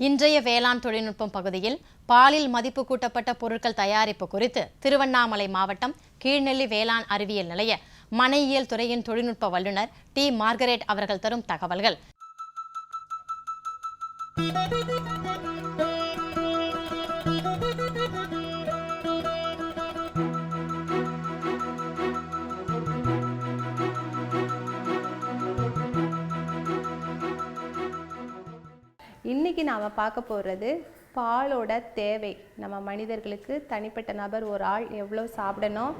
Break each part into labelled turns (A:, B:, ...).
A: இன்றைய வேளாண் தொழில்நுட்பம் பகுதியில் பாலில் மதிப்பு கூட்டப்பட்ட பொருட்கள் தயாரிப்பு குறித்து திருவண்ணாமலை மாவட்டம் கீழ்நெல்லி வேளாண் அறிவியல் நிலைய மனையியல் துறையின் தொழில்நுட்ப வல்லுநர் டி மார்கரேட் அவர்கள் தரும் தகவல்கள்.
B: இன்றைக்கி நாம் பார்க்க போகிறது பாலோட தேவை. நம்ம மனிதர்களுக்கு தனிப்பட்ட நபர் ஒரு ஆள் எவ்வளோ சாப்பிடணும்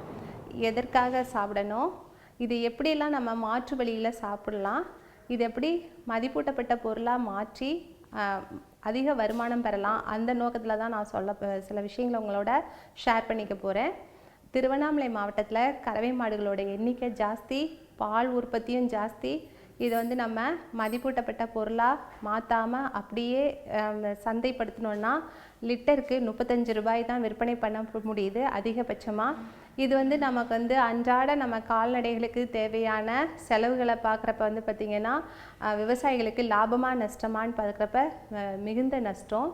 B: எதற்காக சாப்பிடணும் இது எப்படியெல்லாம் நம்ம மாற்று வழியில் சாப்பிடலாம் இது எப்படி மதிப்பூட்டப்பட்ட பொருளாக மாற்றி அதிக வருமானம் பெறலாம் அந்த நோக்கத்தில் தான் நான் சொல்ல சில விஷயங்களை உங்களோட ஷேர் பண்ணிக்க போகிறேன் திருவண்ணாமலை மாவட்டத்தில் கறவை மாடுகளோட எண்ணிக்கை ஜாஸ்தி பால் உற்பத்தியும் ஜாஸ்தி இதை வந்து நம்ம மதிப்பூட்டப்பட்ட பொருளாக மாற்றாமல் அப்படியே சந்தைப்படுத்தினோன்னா லிட்டருக்கு முப்பத்தஞ்சு ரூபாய் தான் விற்பனை பண்ண முடியுது அதிகபட்சமாக இது வந்து நமக்கு வந்து அன்றாட நம்ம கால்நடைகளுக்கு தேவையான செலவுகளை பார்க்குறப்ப வந்து பார்த்திங்கன்னா விவசாயிகளுக்கு லாபமாக நஷ்டமான்னு பார்க்குறப்ப மிகுந்த நஷ்டம்.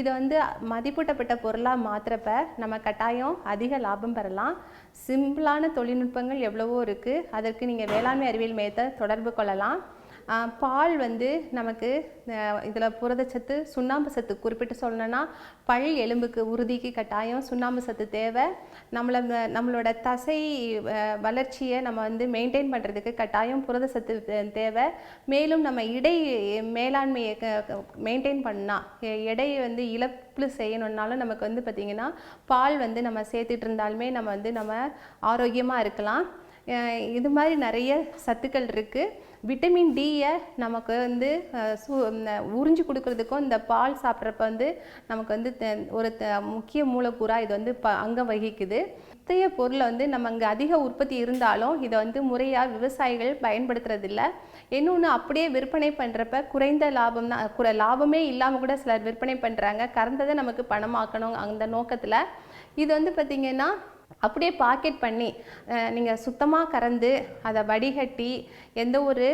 B: இது வந்து மதிப்பூட்டப்பட்ட பொருளாக மாற்றுறப்ப நம்ம கட்டாயம் அதிக லாபம் பெறலாம். சிம்பிளான தொழில்நுட்பங்கள் எவ்வளவோ இருக்குது அதற்கு நீங்கள் வேளாண்மை அறிவியல் மையத்தை தொடர்பு கொள்ளலாம். பால் வந்து நமக்கு இதில் புரதச்சத்து சுண்ணாம்பு சத்து குறிப்பிட்டு சொல்லணும்னா பல் எலும்புக்கு உறுதிக்கு கட்டாயம் சுண்ணாம்பு சத்து தேவை. நம்மளை நம்மளோட தசை வளர்ச்சியை நம்ம வந்து மெயின்டைன் பண்ணுறதுக்கு கட்டாயம் புரத சத்து தேவை. மேலும் நம்ம இடை மேலாண்மையை மெயின்டைன் பண்ணால் எடையை வந்து இழப்பு செய்யணுன்னாலும் நமக்கு வந்து பார்த்திங்கன்னா பால் வந்து நம்ம சேர்த்துட்டு இருந்தாலுமே நம்ம வந்து நம்ம ஆரோக்கியமாக இருக்கலாம். இது மாதிரி நிறைய சத்துக்கள் இருக்குது விட்டமின் டியை நமக்கு வந்து சு உறிஞ்சி கொடுக்கறதுக்கும் இந்த பால் சாப்பிட்றப்ப வந்து நமக்கு வந்து ஒரு த- முக்கிய மூலக்கூறாக இது வந்து ப அங்கம் வகிக்குது. இத்தகைய பொருளை வந்து நம்ம இங்கே அதிக உற்பத்தி இருந்தாலும் இதை வந்து முறையாக விவசாயிகள் பயன்படுத்துறதில்ல. இன்னொன்று அப்படியே விற்பனை பண்ணுறப்ப குறைந்த லாபம் தான் குறை லாபமே இல்லாமல் கூட சிலர் விற்பனை பண்ணுறாங்க கறந்ததை நமக்கு பணமாக்கணும் அந்த நோக்கத்தில். இது வந்து பார்த்திங்கன்னா அப்படியே பாக்கெட் பண்ணி நீங்கள் சுத்தமாக கறந்து அதை வடிகட்டி எந்த ஒரு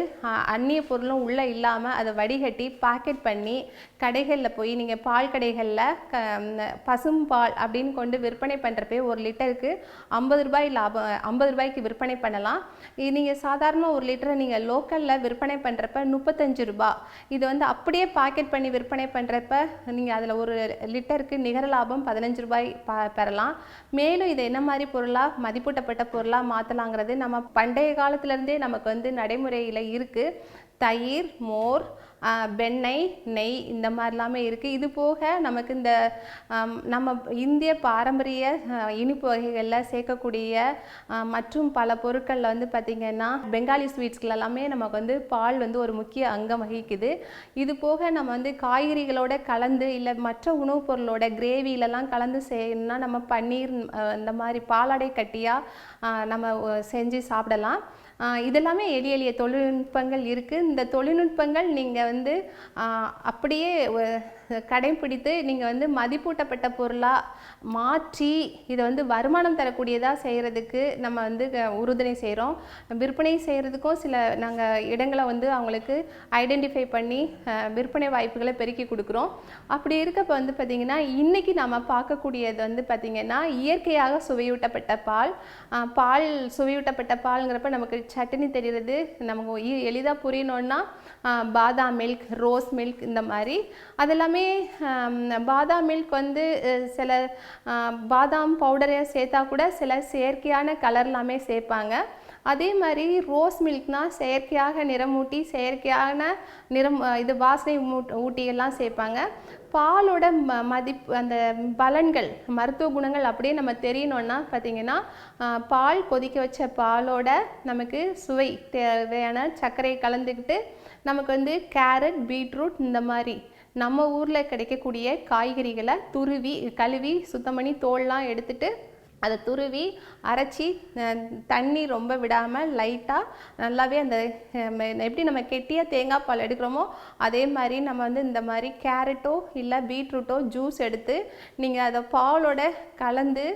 B: அந்நிய பொருளும் உள்ளே இல்லாமல் அதை வடிகட்டி பாக்கெட் பண்ணி கடைகளில் போய் நீங்கள் பால் கடைகளில் க பசும் பால் அப்படின்னு கொண்டு விற்பனை பண்ணுறப்பே ஒரு லிட்டருக்கு ஐம்பது ரூபாய் லாபம் ஐம்பது ரூபாய்க்கு விற்பனை பண்ணலாம். இது நீங்கள் சாதாரண ஒரு லிட்டரை நீங்கள் லோக்கலில் விற்பனை பண்ணுறப்ப முப்பத்தஞ்சு ரூபா. இது வந்து அப்படியே பாக்கெட் பண்ணி விற்பனை பண்ணுறப்ப நீங்கள் அதில் ஒரு லிட்டருக்கு நிகர லாபம் பதினஞ்சு ரூபாய் ப பெறலாம். மேலும் இதை என்ன மாதிரி பொருளாக மதிப்பூட்டப்பட்ட பொருளாக மாற்றலாங்கிறது நம்ம பண்டைய காலத்துலேருந்தே நமக்கு வந்து நடைமுறையில் இருக்குது. தயிர் மோர் வெண்ணெய் நெய் இந்த மாதிரிலாமே இருக்குது இது போக நமக்கு இந்த நம்ம இந்திய பாரம்பரிய இனிப்பு வகைகளில் சேர்க்கக்கூடிய மற்றும் பல பொருட்களில் வந்து பார்த்திங்கன்னா பெங்காலி ஸ்வீட்ஸ்கள் எல்லாமே நமக்கு வந்து பால் வந்து ஒரு முக்கிய அங்கம் வகிக்குது. இது போக நம்ம வந்து காய்கறிகளோட கலந்து இல்லை மற்ற உணவுப் பொருளோட கிரேவிலலாம் கலந்து செய்யணும்னா நம்ம பன்னீர் இந்த மாதிரி பாலாடை கட்டியாக நம்ம செஞ்சு சாப்பிடலாம். இதெல்லாமே எளிய எளிய தொழில்நுட்பங்கள் இருக்குது இந்த தொழில்நுட்பங்கள் நீங்கள் வந்து அப்படியே கடைபிடித்து கடைப்பிடித்து நீங்கள் வந்து மதிப்பூட்டப்பட்ட பொருளாக மாற்றி இதை வந்து வருமானம் தரக்கூடியதாக செய்கிறதுக்கு நம்ம வந்து க- உறுதுணை செய்கிறோம் விற்பனை செய்கிறதுக்கும் சில நாங்கள் இடங்களை வந்து அவங்களுக்கு ஐடென்டிஃபை பண்ணி விற்பனை வாய்ப்புகளை பெருக்கி கொடுக்குறோம். அப்படி இருக்கப்போ வந்து பார்த்திங்கன்னா இன்றைக்கி நம்ம பார்க்கக்கூடியது வந்து பார்த்திங்கன்னா இயற்கையாக சுவையூட்டப்பட்ட பால். பால் சுவையூட்டப்பட்ட பால்ங்கிறப்ப நமக்கு சட்னி தெரிகிறது நமக்கு எளிதாக புரியணுன்னா பாதாம் மில்க் ரோஸ் மில்க் இந்த மாதிரி. அதெல்லாமே எப்போவுமே பாதாம் மில்க் வந்து சில பாதாம் பவுடரை சேர்த்தா கூட சில செயற்கையான கலர்லாமே சேர்ப்பாங்க. அதே மாதிரி ரோஸ் மில்க்னால் செயற்கையாக நிறமூட்டி செயற்கையான நிறம் இது வாசனை ஊட்டியெல்லாம் சேர்ப்பாங்க. பாலோட ம மதிப்பு அந்த பலன்கள் மருத்துவ குணங்கள் அப்படியே நம்ம தெரியணும்னா பார்த்திங்கன்னா பால் கொதிக்க வச்ச பாலோட நமக்கு சுவை தேவையான சர்க்கரையை கலந்துக்கிட்டு நமக்கு வந்து கேரட் பீட்ரூட் இந்த மாதிரி நம்ம ஊரில் கிடைக்கக்கூடிய காய்கறிகளை துருவி கழுவி சுத்தம் பண்ணி தோல்லாம் எடுத்துட்டு அதை துருவி அரைச்சி தண்ணி ரொம்ப விடாமல் லைட்டாக நல்லாவே அந்த எப்படி நம்ம கெட்டியாக தேங்காய் பால் எடுக்கிறோமோ அதே மாதிரி நம்ம வந்து இந்த மாதிரி கேரட்டோ இல்லை பீட்ரூட்டோ ஜூஸ் எடுத்து நீங்கள் அதை பாலோட கலந்து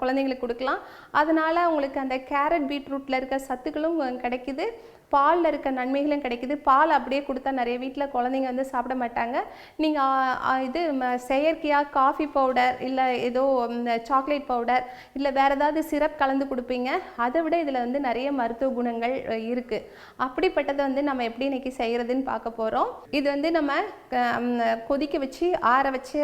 B: குழந்தைங்களுக்கு கொடுக்கலாம். அதனால் உங்களுக்கு அந்த கேரட் பீட்ரூட்டில் இருக்க சத்துக்களும் கிடைக்குது பாலில் இருக்க நன்மைகளும் கிடைக்குது. பால் அப்படியே கொடுத்தா நிறைய வீட்டில் குழந்தைங்க வந்து சாப்பிட மாட்டாங்க. நீங்கள் இது ம- செயற்கையாக காஃபி பவுடர் இல்லை ஏதோ சாக்லேட் பவுடர் இல்லை வேறு ஏதாவது சிரப் கலந்து கொடுப்பீங்க? அதை விட இதில் வந்து நிறைய மருத்துவ குணங்கள் இருக்குது அப்படிப்பட்டதை வந்து நம்ம எப்படி இன்றைக்கி செய்கிறதுன்னு பார்க்க போகிறோம் இது வந்து நம்ம கொதிக்க வச்சு ஆற வச்ச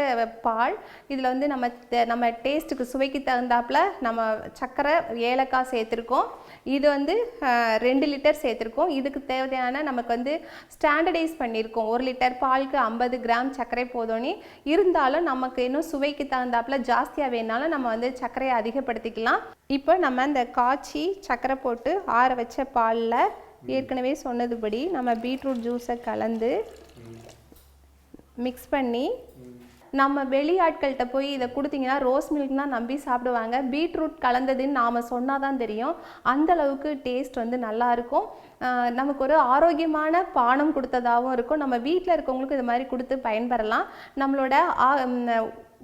B: பால். இதில் வந்து நம்ம நம்ம டேஸ்ட்டுக்கு சுவைக்கு தகுந்தாப்புல நம்ம சர்க்கரை ஏலக்காய் சேர்த்துருக்கோம். இது வந்து ரெண்டு லிட்டர் சேர்த்துருக்கோம். இதுக்கு தேவையான நமக்கு வந்து ஸ்டாண்டர்டைஸ் பண்ணியிருக்கோம். ஒரு லிட்டர் பாலுக்கு ஐம்பது கிராம் சர்க்கரை போதோன்னு இருந்தாலும் நமக்கு இன்னும் சுவைக்கு தகுந்தாப்பில் ஜாஸ்தியாக வேணாலும் நம்ம வந்து சர்க்கரையை அதிகப்படுத்திக்கலாம். இப்போ நம்ம இந்த காய்ச்சி சர்க்கரை போட்டு ஆற வச்ச பாலில் ஏற்கனவே சொன்னதுபடி நம்ம பீட்ரூட் ஜூஸை கலந்து மிக்ஸ் பண்ணி நம்ம வெளியாட்கள்கிட்ட போய் இதை கொடுத்தீங்கன்னா ரோஸ் மில்க் தான் நம்பி சாப்பிடுவாங்க. பீட்ரூட் கலந்ததுன்னு நாம் சொன்னால் தான் தெரியும். அந்த அளவுக்கு டேஸ்ட் வந்து நல்லா இருக்கும். நமக்கு ஒரு ஆரோக்கியமான பானம் கொடுத்ததாகவும் இருக்கும். நம்ம வீட்டில் இருக்கவங்களுக்கு இது மாதிரி கொடுத்து பயன்பெறலாம். நம்மளோட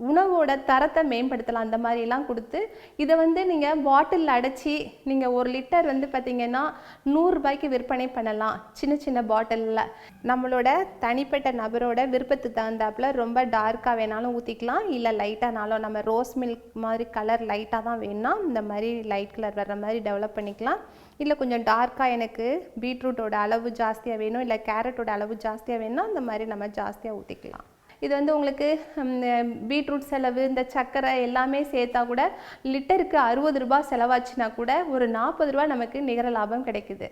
B: உணவோட தரத்தை மேம்படுத்தலாம் அந்த மாதிரிலாம் கொடுத்து இதை வந்து நீங்கள் பாட்டிலில் அடைச்சி நீங்கள் ஒரு லிட்டர் வந்து பார்த்தீங்கன்னா நூறுரூபாய்க்கு விற்பனை பண்ணலாம் சின்ன சின்ன பாட்டிலில் நம்மளோட தனிப்பட்ட நபரோட விருப்பத்துக்கு தகுந்தாப்புல ரொம்ப டார்க்காக வேணாலும் ஊற்றிக்கலாம் இல்லை லைட்டானாலும் நம்ம ரோஸ் மில்க் மாதிரி கலர் லைட்டாக தான் வேணும்னா இந்த மாதிரி லைட் கலர் வர்ற மாதிரி டெவலப் பண்ணிக்கலாம். இல்லை கொஞ்சம் டார்க்காக எனக்கு பீட்ரூட்டோட அளவு ஜாஸ்தியாக வேணும் இல்லை கேரட்டோட அளவு ஜாஸ்தியாக வேணும்னா அந்த மாதிரி நம்ம ஜாஸ்தியாக ஊற்றிக்கலாம் இது வந்து உங்களுக்கு பீட்ரூட் செலவு இந்த சர்க்கரை எல்லாமே சேர்த்தா கூட லிட்டருக்கு அறுபது ரூபாய் செலவாச்சுன்னா கூட ஒரு நாற்பது ரூபாய் நமக்கு நிகர லாபம் கிடைக்குது.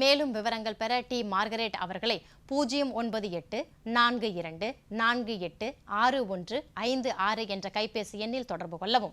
A: மேலும் விவரங்கள் பெற டி மார்கரேட் அவர்களை பூஜ்ஜியம் ஒன்பது எட்டு நான்கு இரண்டு நான்கு எட்டு ஆறு ஒன்று ஐந்து ஆறு என்ற கைபேசி எண்ணில் தொடர்பு கொள்ளவும்.